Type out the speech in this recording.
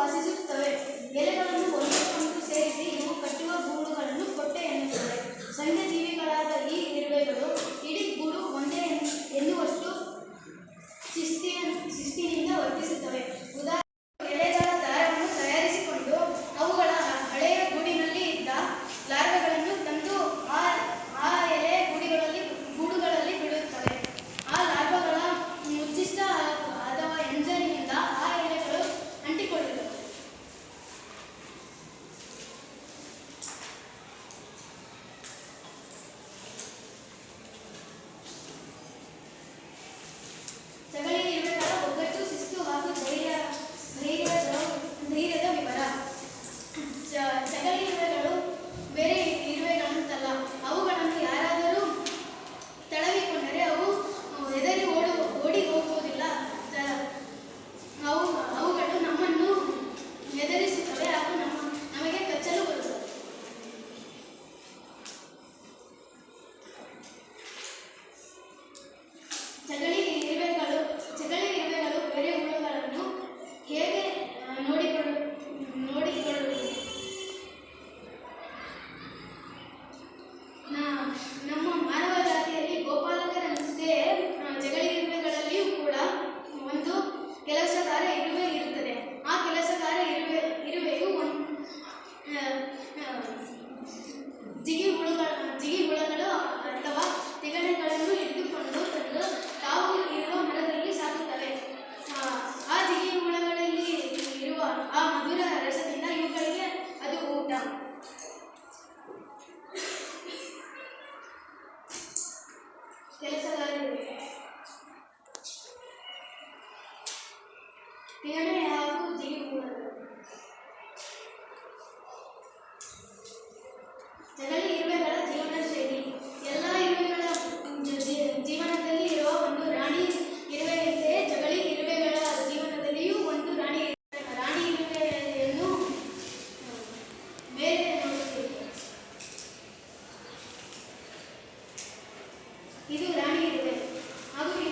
ವಾಸಿಸುತ್ತವೆ. ಎಲೆಗಳನ್ನು ಒಂದಕ್ಕೊಂದು ಸೇರಿಸಿ ಜಿಗಿ ಹುಳುಗಳ இதுதான் இருவேன் அதுவும்